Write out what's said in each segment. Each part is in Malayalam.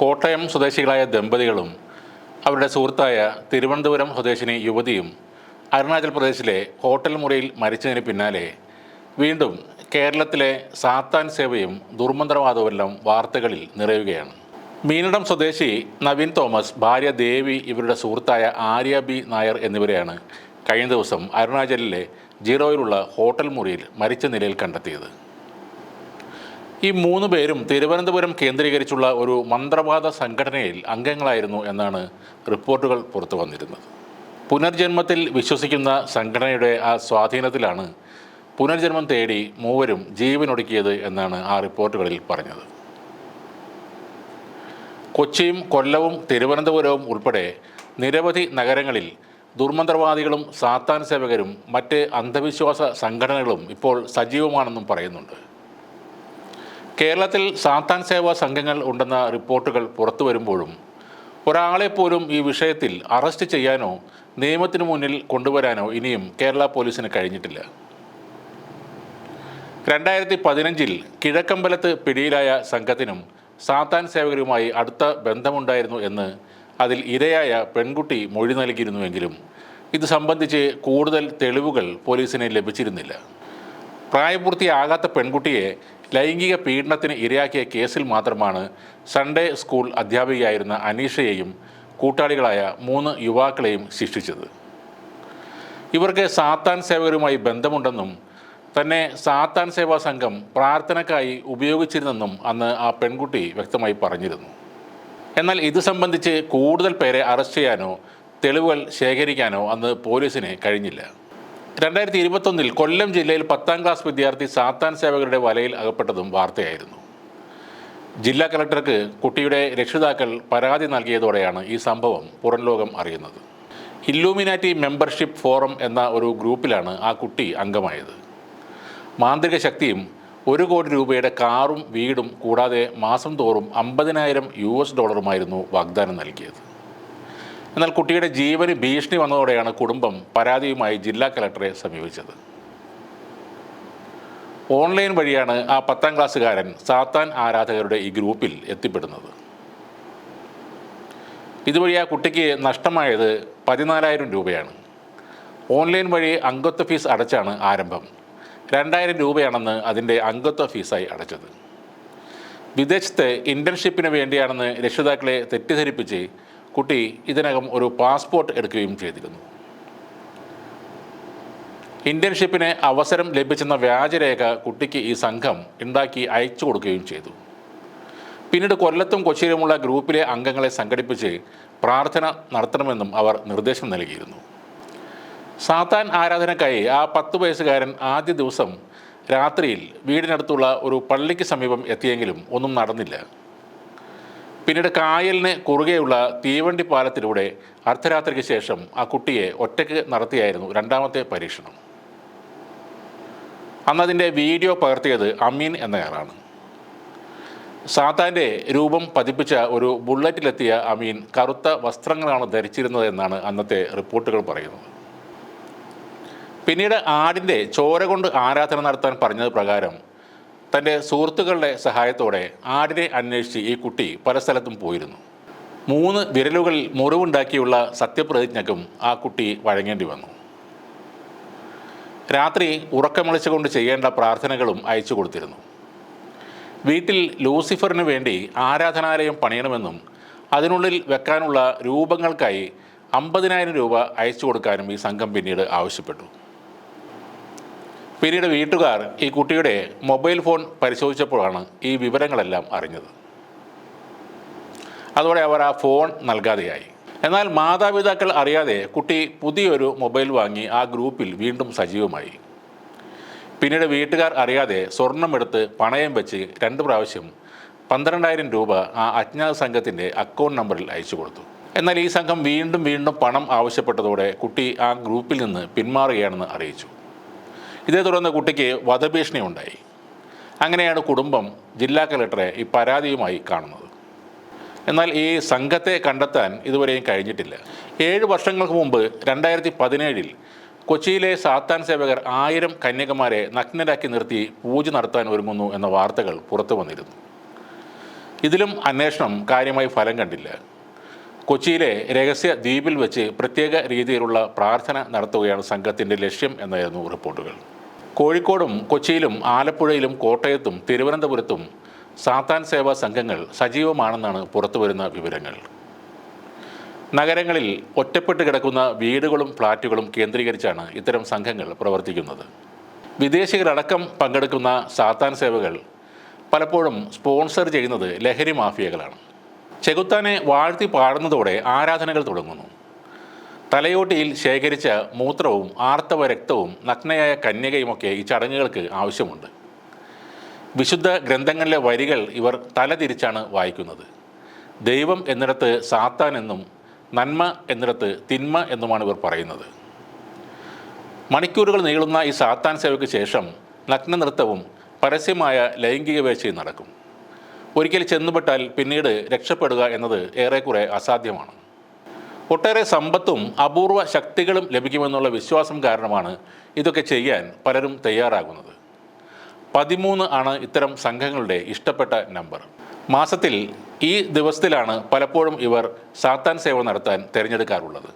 കോട്ടയം സ്വദേശികളായ ദമ്പതികളും അവരുടെ സുഹൃത്തായ തിരുവനന്തപുരം സ്വദേശിനി യുവതിയും അരുണാചൽ പ്രദേശിലെ ഹോട്ടൽ മുറിയിൽ മരിച്ചതിന് പിന്നാലെ വീണ്ടും കേരളത്തിലെ സാത്താൻ സേവയും ദുർമന്ത്രവാദവുമെല്ലാം വാർത്തകളിൽ നിറയുകയാണ്. മീനടം സ്വദേശി നവീൻ തോമസ് ഭാര്യ ദേവി ഇവരുടെ സുഹൃത്തായ ആര്യ ബി നായർ എന്നിവരെയാണ് കഴിഞ്ഞ ദിവസം അരുണാചലിലെ ജീറോയിലുള്ള ഹോട്ടൽ മുറിയിൽ മരിച്ച നിലയിൽ കണ്ടെത്തിയത്. ഈ മൂന്ന് പേരും തിരുവനന്തപുരം കേന്ദ്രീകരിച്ചുള്ള ഒരു മന്ത്രവാദ സംഘടനയിൽ അംഗങ്ങളായിരുന്നു എന്നാണ് റിപ്പോർട്ടുകൾ പുറത്തു വന്നിരുന്നത്. പുനർജന്മത്തിൽ വിശ്വസിക്കുന്ന സംഘടനയുടെ ആ സ്വാധീനത്തിലാണ് പുനർജന്മം തേടി മൂവരും ജീവനൊടുക്കിയത് എന്നാണ് ആ റിപ്പോർട്ടുകളിൽ പറഞ്ഞത്. കൊച്ചിയും കൊല്ലവും തിരുവനന്തപുരവും ഉൾപ്പെടെ നിരവധി നഗരങ്ങളിൽ ദുർമന്ത്രവാദികളും സാത്താൻ സേവകരും മറ്റ് അന്ധവിശ്വാസ സംഘടനകളും ഇപ്പോൾ സജീവമാണെന്നും പറയുന്നുണ്ട്. കേരളത്തിൽ സാത്താൻ സേവാ സംഘങ്ങൾ ഉണ്ടെന്ന റിപ്പോർട്ടുകൾ പുറത്തു വരുമ്പോഴും ഒരാളെ പോലും ഈ വിഷയത്തിൽ അറസ്റ്റ് ചെയ്യാനോ നിയമത്തിന് മുന്നിൽ കൊണ്ടുവരാനോ ഇനിയും കേരള പോലീസിന് കഴിഞ്ഞിട്ടില്ല. രണ്ടായിരത്തി പതിനഞ്ചിൽ കിഴക്കമ്പലത്ത് പിടിയിലായ സംഘത്തിനും സാത്താൻ സേവകരുമായി അടുത്ത ബന്ധമുണ്ടായിരുന്നു എന്ന് അതിൽ ഇരയായ പെൺകുട്ടി മൊഴി നൽകിയിരുന്നുവെങ്കിലും ഇത് സംബന്ധിച്ച് കൂടുതൽ തെളിവുകൾ പോലീസിന് ലഭിച്ചിരുന്നില്ല. പ്രായപൂർത്തിയാകാത്ത പെൺകുട്ടിയെ ലൈംഗിക പീഡനത്തിന് ഇരയാക്കിയ കേസിൽ മാത്രമാണ് സൺഡേ സ്കൂൾ അധ്യാപികയായിരുന്ന അനീഷയെയും കൂട്ടാളികളായ മൂന്ന് യുവാക്കളെയും ശിക്ഷിച്ചത്. ഇവർക്ക് സാത്താൻ സേവകരുമായി ബന്ധമുണ്ടെന്നും തന്നെ സാത്താൻ സേവാ സംഘം പ്രാർത്ഥനക്കായി ഉപയോഗിച്ചിരുന്നെന്നും അന്ന് ആ പെൺകുട്ടി വ്യക്തമായി പറഞ്ഞിരുന്നു. എന്നാൽ ഇത് സംബന്ധിച്ച് കൂടുതൽ പേരെ അറസ്റ്റ് ചെയ്യാനോ തെളിവുകൾ ശേഖരിക്കാനോ അന്ന് പോലീസിന് കഴിഞ്ഞില്ല. രണ്ടായിരത്തി ഇരുപത്തൊന്നിൽ കൊല്ലം ജില്ലയിൽ പത്താം ക്ലാസ് വിദ്യാർത്ഥി സാത്താൻ സേവകരുടെ വലയിൽ അകപ്പെട്ടതും വാർത്തയായിരുന്നു. ജില്ലാ കളക്ടർക്ക് കുട്ടിയുടെ രക്ഷിതാക്കൾ പരാതി നൽകിയതോടെയാണ് ഈ സംഭവം പുറംലോകം അറിയുന്നത്. ഇല്ലൂമിനാറ്റി മെമ്പർഷിപ്പ് ഫോറം എന്ന ഒരു ഗ്രൂപ്പിലാണ് ആ കുട്ടി അംഗമായത്. മാന്ത്രിക ശക്തിയും ഒരു കോടി രൂപയുടെ കാറും വീടും കൂടാതെ മാസം തോറും അമ്പതിനായിരം യു എസ് ഡോളറുമായിരുന്നു വാഗ്ദാനം നൽകിയത്. എന്നാൽ കുട്ടിയുടെ ജീവന് ഭീഷണി വന്നതോടെയാണ് കുടുംബം പരാതിയുമായി ജില്ലാ കലക്ടറെ സമീപിച്ചത്. ഓൺലൈൻ വഴിയാണ് ആ പത്താം ക്ലാസ്സുകാരൻ സാത്താൻ ആരാധകരുടെ ഈ ഗ്രൂപ്പിൽ എത്തിപ്പെടുന്നത്. ഇതുവഴി ആ കുട്ടിക്ക് നഷ്ടമായത് പതിനാലായിരം രൂപയാണ്. ഓൺലൈൻ വഴി അംഗത്വ ഫീസ് അടച്ചാണ് ആരംഭം. രണ്ടായിരം രൂപയാണെന്ന് അതിന്റെ അംഗത്വ ഫീസായി അടച്ചത്. വിദേശത്ത് ഇന്റേൺഷിപ്പിന് വേണ്ടിയാണെന്ന് രക്ഷിതാക്കളെ തെറ്റിദ്ധരിപ്പിച്ച് കുട്ടി ഇതിനകം ഒരു പാസ്പോർട്ട് എടുക്കുകയും ചെയ്തിരുന്നു. ഇന്റേൺഷിപ്പിന് അവസരം ലഭിച്ചെന്ന വ്യാജരേഖ കുട്ടിക്ക് ഈ സംഘം ഉണ്ടാക്കി അയച്ചു കൊടുക്കുകയും ചെയ്തു. പിന്നീട് കൊല്ലത്തും കൊച്ചിയിലുമുള്ള ഗ്രൂപ്പിലെ അംഗങ്ങളെ സംഘടിപ്പിച്ച് പ്രാർത്ഥന നടത്തണമെന്നും അവർ നിർദ്ദേശം നൽകിയിരുന്നു. സാത്താൻ ആരാധനക്കായി ആ പത്ത് വയസ്സുകാരൻ ആദ്യ ദിവസം രാത്രിയിൽ വീടിനടുത്തുള്ള ഒരു പള്ളിക്ക് സമീപം എത്തിയെങ്കിലും ഒന്നും നടന്നില്ല. പിന്നീട് കായലിന് കുറുകെയുള്ള തീവണ്ടി പാലത്തിലൂടെ അർദ്ധരാത്രിക്ക് ശേഷം ആ കുട്ടിയെ ഒറ്റയ്ക്ക് നടത്തിയായിരുന്നു രണ്ടാമത്തെ പരീക്ഷണം. അന്ന് അതിന്റെ വീഡിയോ പകർത്തിയത് അമീൻ എന്നയാളാണ്. സാത്താന്റെ രൂപം പതിപ്പിച്ച ഒരു ബുള്ളറ്റിലെത്തിയ അമീൻ കറുത്ത വസ്ത്രങ്ങളാണ് ധരിച്ചിരുന്നത് എന്നാണ് അന്നത്തെ റിപ്പോർട്ടുകൾ പറയുന്നത്. പിന്നീട് ആടിന്റെ ചോര കൊണ്ട് ആരാധന നടത്താൻ പറഞ്ഞത് പ്രകാരം തന്റെ സുഹൃത്തുക്കളുടെ സഹായത്തോടെ ആടിനെ അന്വേഷിച്ച് ഈ കുട്ടി പല സ്ഥലത്തും പോയിരുന്നു. മൂന്ന് വിരലുകളിൽ മുറിവുണ്ടാക്കിയുള്ള സത്യപ്രതിജ്ഞയ്ക്കും ആ കുട്ടി വഴങ്ങേണ്ടി വന്നു. രാത്രി ഉറക്കമളിച്ചുകൊണ്ട് ചെയ്യേണ്ട പ്രാർത്ഥനകളും അയച്ചു കൊടുത്തിരുന്നു. വീട്ടിൽ ലൂസിഫറിന് വേണ്ടി ആരാധനാലയം പണിയണമെന്നും അതിനുള്ളിൽ വെക്കാനുള്ള രൂപങ്ങൾക്കായി അമ്പതിനായിരം രൂപ അയച്ചു കൊടുക്കാനും ഈ സംഘം പിന്നീട് ആവശ്യപ്പെട്ടു. പിന്നീട് വീട്ടുകാർ ഈ കുട്ടിയുടെ മൊബൈൽ ഫോൺ പരിശോധിച്ചപ്പോഴാണ് ഈ വിവരങ്ങളെല്ലാം അറിഞ്ഞത്. അതോടെ അവർ ആ ഫോൺ നൽകാതെയായി. എന്നാൽ മാതാപിതാക്കൾ അറിയാതെ കുട്ടി പുതിയൊരു മൊബൈൽ വാങ്ങി ആ ഗ്രൂപ്പിൽ വീണ്ടും സജീവമായി. പിന്നീട് വീട്ടുകാർ അറിയാതെ സ്വർണമെടുത്ത് പണയം വെച്ച് രണ്ട് പ്രാവശ്യം പന്ത്രണ്ടായിരം രൂപ ആ അജ്ഞാത സംഘത്തിന്റെ അക്കൗണ്ട് നമ്പറിൽ അയച്ചു കൊടുത്തു. എന്നാൽ ഈ സംഘം വീണ്ടും വീണ്ടും പണം ആവശ്യപ്പെട്ടതോടെ കുട്ടി ആ ഗ്രൂപ്പിൽ നിന്ന് പിന്മാറുകയാണെന്ന് അറിയിച്ചു. ഇതേ തുടർന്ന് കുട്ടിക്ക് വധഭീഷണി ഉണ്ടായി അങ്ങനെയാണ് കുടുംബം ജില്ലാ കലക്ടറെ ഈ പരാതിയുമായി കാണുന്നത്. എന്നാൽ ഈ സംഘത്തെ കണ്ടെത്താൻ ഇതുവരെയും കഴിഞ്ഞിട്ടില്ല. ഏഴ് വർഷങ്ങൾക്ക് മുമ്പ് രണ്ടായിരത്തി പതിനേഴിൽ കൊച്ചിയിലെ സാത്താൻ സേവകർ ആയിരം കന്യകമാരെ നഗ്നരാക്കി നിർത്തി പൂജ നടത്താൻ ഒരുങ്ങുന്നു എന്ന വാർത്തകൾ പുറത്തു വന്നിരുന്നു. ഇതിലും അന്വേഷണം കാര്യമായി ഫലം കണ്ടില്ല. കൊച്ചിയിലെ രഹസ്യ ദ്വീപിൽ വെച്ച് പ്രത്യേക രീതിയിലുള്ള പ്രാർത്ഥന നടത്തുകയാണ് സംഘത്തിന്റെ ലക്ഷ്യം എന്നായിരുന്നു റിപ്പോർട്ടുകൾ. കോഴിക്കോടും കൊച്ചിയിലും ആലപ്പുഴയിലും കോട്ടയത്തും തിരുവനന്തപുരത്തും സാത്താൻ സേവാ സംഘങ്ങൾ സജീവമാണെന്നാണ് പുറത്തുവരുന്ന വിവരങ്ങൾ. നഗരങ്ങളിൽ ഒറ്റപ്പെട്ട് കിടക്കുന്ന വീടുകളും ഫ്ളാറ്റുകളും കേന്ദ്രീകരിച്ചാണ് ഇത്തരം സംഘങ്ങൾ പ്രവർത്തിക്കുന്നത്. വിദേശികളടക്കം പങ്കെടുക്കുന്ന സാത്താൻ സേവകൾ പലപ്പോഴും സ്പോൺസർ ചെയ്യുന്നത് ലഹരി മാഫിയകളാണ്. ചെകുത്താനെ വാഴ്ത്തി പാടുന്നതോടെ ആരാധനകൾ തുടങ്ങുന്നു. തലയോട്ടിയിൽ ശേഖരിച്ച മൂത്രവും ആർത്തവ രക്തവും നഗ്നയായ കന്യകയുമൊക്കെ ഈ ചടങ്ങുകൾക്ക് ആവശ്യമുണ്ട്. വിശുദ്ധ ഗ്രന്ഥങ്ങളിലെ വരികൾ ഇവർ തലതിരിച്ചാണ് വായിക്കുന്നത്. ദൈവം എന്നിടത്ത് സാത്താൻ എന്നും നന്മ എന്നിടത്ത് തിന്മ എന്നുമാണ് ഇവർ പറയുന്നത്. മണിക്കൂറുകൾ നീളുന്ന ഈ സാത്താൻ സേവയ്ക്ക് ശേഷം നഗ്ന നൃത്തവും പരസ്യമായ ലൈംഗിക വീഴ്ചയും നടക്കും. ഒരിക്കൽ ചെന്നുപെട്ടാൽ പിന്നീട് രക്ഷപ്പെടുക എന്നത് ഏറെക്കുറെ അസാധ്യമാണ്. ഒട്ടേറെ സമ്പത്തും അപൂർവ ശക്തികളും ലഭിക്കുമെന്നുള്ള വിശ്വാസം കാരണമാണ് ഇതൊക്കെ ചെയ്യാൻ പലരും തയ്യാറാകുന്നത്. പതിമൂന്ന് ആണ് ഇത്തരം സംഘങ്ങളുടെ ഇഷ്ടപ്പെട്ട നമ്പർ. മാസത്തിൽ ഈ ദിവസത്തിലാണ് പലപ്പോഴും ഇവർ സാത്താൻ സേവ നടത്താൻ തിരഞ്ഞെടുക്കാറുള്ളത്.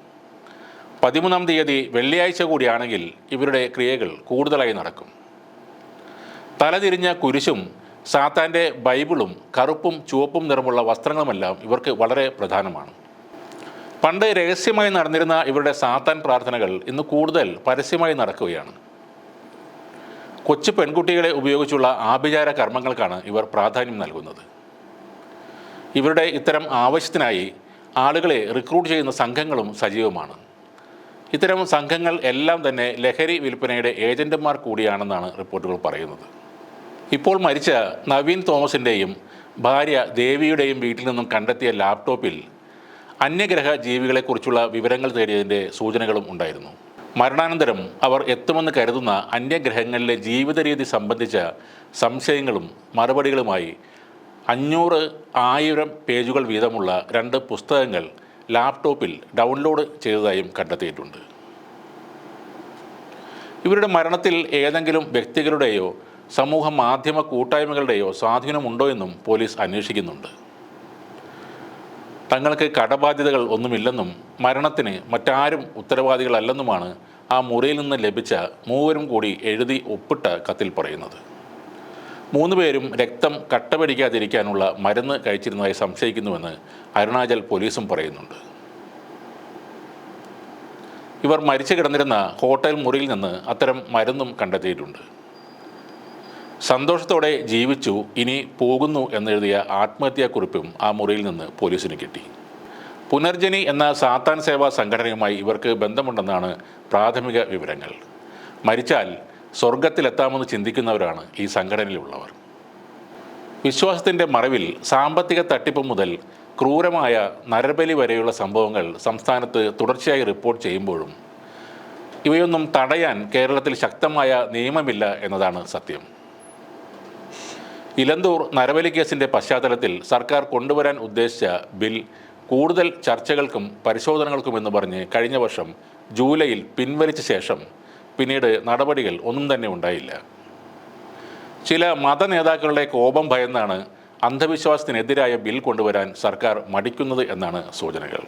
പതിമൂന്നാം തീയതി വെള്ളിയാഴ്ച കൂടിയാണെങ്കിൽ ഇവരുടെ ക്രിയകൾ കൂടുതലായി നടക്കും. തലതിരിഞ്ഞ കുരിശും സാത്താന്റെ ബൈബിളും കറുപ്പും ചുവപ്പും നിറമുള്ള വസ്ത്രങ്ങളുമെല്ലാം ഇവർക്ക് വളരെ പ്രധാനമാണ്. പണ്ട് രഹസ്യമായി നടന്നിരുന്ന ഇവരുടെ സാത്താൻ പ്രാർത്ഥനകൾ ഇന്ന് കൂടുതൽ പരസ്യമായി നടക്കുകയാണ്. കൊച്ചു പെൺകുട്ടികളെ ഉപയോഗിച്ചുള്ള ആഭിചാര കർമ്മങ്ങൾക്കാണ് ഇവർ പ്രാധാന്യം നൽകുന്നത്. ഇവരുടെ ഇത്തരം ആവശ്യത്തിനായി ആളുകളെ റിക്രൂട്ട് ചെയ്യുന്ന സംഘങ്ങളും സജീവമാണ്. ഇത്തരം സംഘങ്ങൾ എല്ലാം തന്നെ ലഹരി വിൽപ്പനയുടെ ഏജന്റുമാർ കൂടിയാണെന്നാണ് റിപ്പോർട്ടുകൾ പറയുന്നത്. ഇപ്പോൾ മരിച്ച നവീൻ തോമസിന്റെയും ഭാര്യ ദേവിയുടെയും വീട്ടിൽ നിന്നും കണ്ടെത്തിയ ലാപ്ടോപ്പിൽ അന്യഗ്രഹ ജീവികളെക്കുറിച്ചുള്ള വിവരങ്ങൾ തേടിയതിന്റെ സൂചനകളും ഉണ്ടായിരുന്നു. മരണാനന്തരം അവർ എത്തുമെന്ന് കരുതുന്ന അന്യഗ്രഹങ്ങളിലെ ജീവിത രീതി സംബന്ധിച്ച സംശയങ്ങളും മറുപടികളുമായി അഞ്ഞൂറ് ആയിരം പേജുകൾ വീതമുള്ള രണ്ട് പുസ്തകങ്ങൾ ലാപ്ടോപ്പിൽ ഡൗൺലോഡ് ചെയ്തതായും കണ്ടെത്തിയിട്ടുണ്ട്. ഇവരുടെ മരണത്തിൽ ഏതെങ്കിലും വ്യക്തികളുടെയോ സമൂഹ മാധ്യമ കൂട്ടായ്മകളുടെയോ സ്വാധീനമുണ്ടോ എന്നും പോലീസ് അന്വേഷിക്കുന്നുണ്ട്. തങ്ങൾക്ക് കടബാധ്യതകൾ ഒന്നുമില്ലെന്നും മരണത്തിന് മറ്റാരും ഉത്തരവാദികളല്ലെന്നുമാണ് ആ മുറിയിൽ നിന്ന് ലഭിച്ച മൂവരും കൂടി എഴുതി ഒപ്പിട്ട കത്തിൽ പറയുന്നത്. മൂന്ന് പേരും രക്തം കട്ടപിടിക്കാതിരിക്കാനുള്ള മരുന്ന് കഴിച്ചിരുന്നതായി സംശയിക്കുന്നുവെന്ന് അരുണാചൽ പോലീസും പറയുന്നുണ്ട്. ഇവർ മരിച്ചു കിടന്നിരുന്ന ഹോട്ടൽ മുറിയിൽ നിന്ന് അത്തരം മരുന്നും കണ്ടെത്തിയിട്ടുണ്ട്. സന്തോഷത്തോടെ ജീവിച്ചു ഇനി പോകുന്നു എന്നെഴുതിയ ആത്മഹത്യാക്കുറിപ്പും ആ മുറിയിൽ നിന്ന് പോലീസിന് കിട്ടി. പുനർജനി എന്ന സാത്താൻ സേവാ സംഘടനയുമായി ഇവർക്ക് ബന്ധമുണ്ടെന്നാണ് പ്രാഥമിക വിവരങ്ങൾ. മരിച്ചാൽ സ്വർഗത്തിലെത്താമെന്ന് ചിന്തിക്കുന്നവരാണ് ഈ സംഘടനയിലുള്ളവർ. വിശ്വാസത്തിന്റെ മറവിൽ സാമ്പത്തിക തട്ടിപ്പ് മുതൽ ക്രൂരമായ നരബലി വരെയുള്ള സംഭവങ്ങൾ സംസ്ഥാനത്ത് തുടർച്ചയായി റിപ്പോർട്ട് ചെയ്യുമ്പോഴും ഇവയൊന്നും തടയാൻ കേരളത്തിൽ ശക്തമായ നിയമമില്ല എന്നതാണ് സത്യം. ഇലന്തൂർ നരബലി കേസിന്റെ പശ്ചാത്തലത്തിൽ സർക്കാർ കൊണ്ടുവരാൻ ഉദ്ദേശിച്ച ബിൽ കൂടുതൽ ചർച്ചകൾക്കും പരിശോധനകൾക്കുമെന്ന് പറഞ്ഞ് കഴിഞ്ഞ വർഷം ജൂലൈയിൽ പിൻവലിച്ച ശേഷം പിന്നീട് നടപടികൾ ഒന്നും തന്നെ ഉണ്ടായില്ല. ചില മത നേതാക്കളുടെ കോപം ഭയന്നാണ് അന്ധവിശ്വാസത്തിനെതിരായ ബിൽ കൊണ്ടുവരാൻ സർക്കാർ മടിക്കുന്നത് എന്നാണ് സൂചനകൾ.